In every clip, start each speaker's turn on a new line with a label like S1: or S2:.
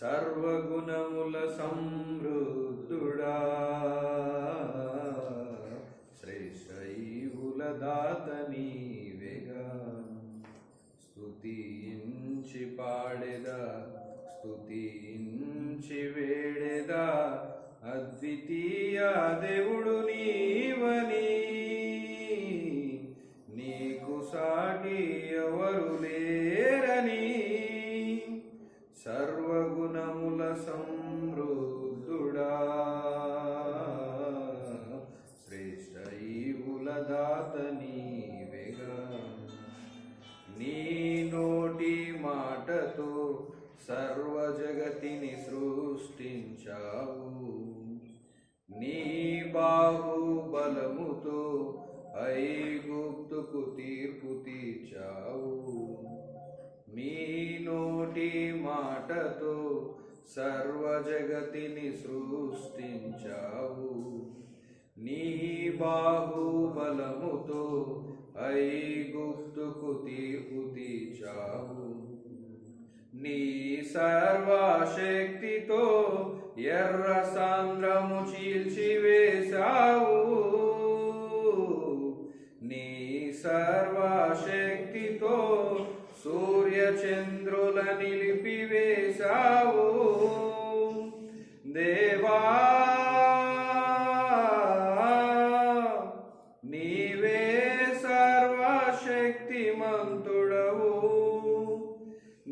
S1: సర్వగుణముల సమృద్ధుడా. శ్రేషయుల దాత నీవేగా. స్తుతించి పాడెదా స్తుతించి వేడెదా. అద్వితీయ దేవుడు నీవని దాత నీవెగా నీ నోటి మాటతో సర్వ జగతిని సృష్టించావు. నీ బాహుబలముతో ఐగుప్తుకు తీర్పు తీర్చావు. మీ నోటి మాటతో సర్వ జగతిని సృష్టించావు. నీ బాహుబలముతో ఐగుప్తుకు తీర్పు తీర్చావు నీ సర్వశక్తితో ఎర్ర సాంద్రము చీల్చివేశావు. నీ సర్వశక్తితో సూర్య నిలిపి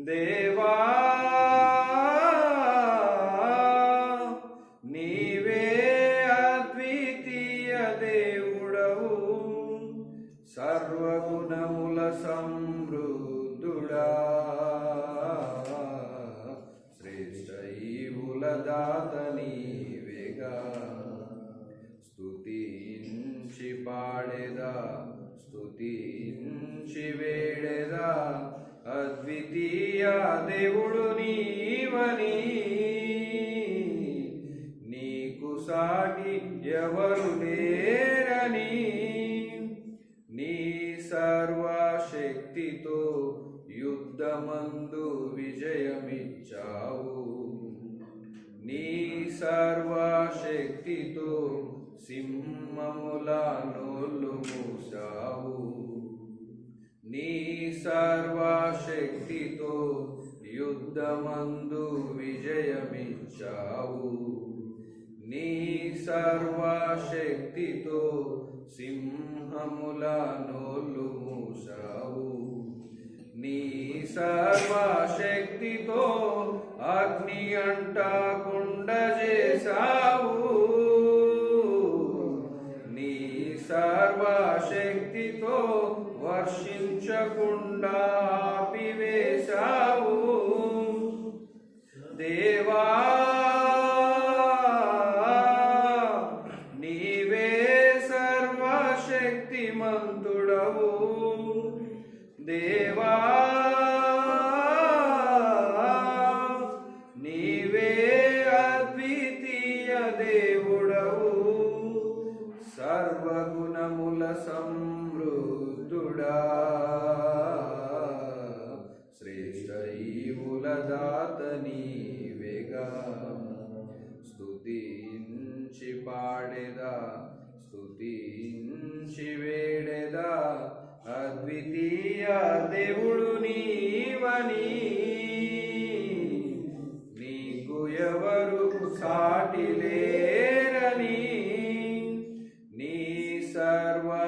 S1: దేవా నీవే అద్వితీయ దేవుడవు సర్వగుణముల సమృద్ధుడా. శ్రేష్ట దాత నీవేగా స్తుతించి పాడేదా స్తుతించి వేడేదా. అద్వితీయ దేవుడు నీవని. నీకు సాటి ఎవరు లేరని. నీ సర్వశక్తితో యుద్ధమందు విజయమిచ్చావు. నీ సర్వశక్తితో సింహముల నీ సర్వశక్తితో యుద్ధమందు విజయమిచ్చావు. నీ సర్వశక్తితో సింహముల నోళ్ళు మూసావు. నీ సర్వశక్తితో అగ్ని అంటకుండ చేశావు. దేవా నీవే అద్వితీయ దేవుడవు సర్వగుణముల సమృద్ధుడా. శ్రేష్ట దాత నీవేగా. స్తుతించి పాడేదా స్తుతించి వేడేదా. అద్వితీయ దేవుడు నీవని. నీకు ఎవరు సాటి లేరని. నీ సర్వశక్తితో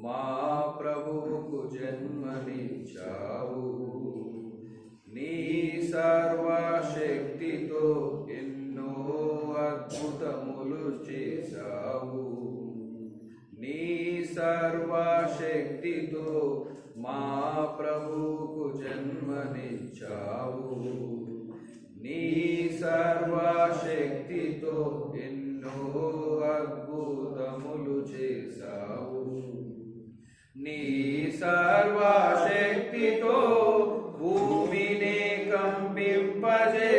S1: మా ప్రభువుకు జన్మనిచ్చావు. నీ సర్వశక్తితో ఎన్నో అద్భుతములు చేశావు. సర్వశక్తితో మా ప్రభుకు జన్మనిచ్చావు. నీ సర్వశక్తితో ఎన్నో అద్భుతములు చేశావు. నీ సర్వశక్తితో భూమిని కంపింపజే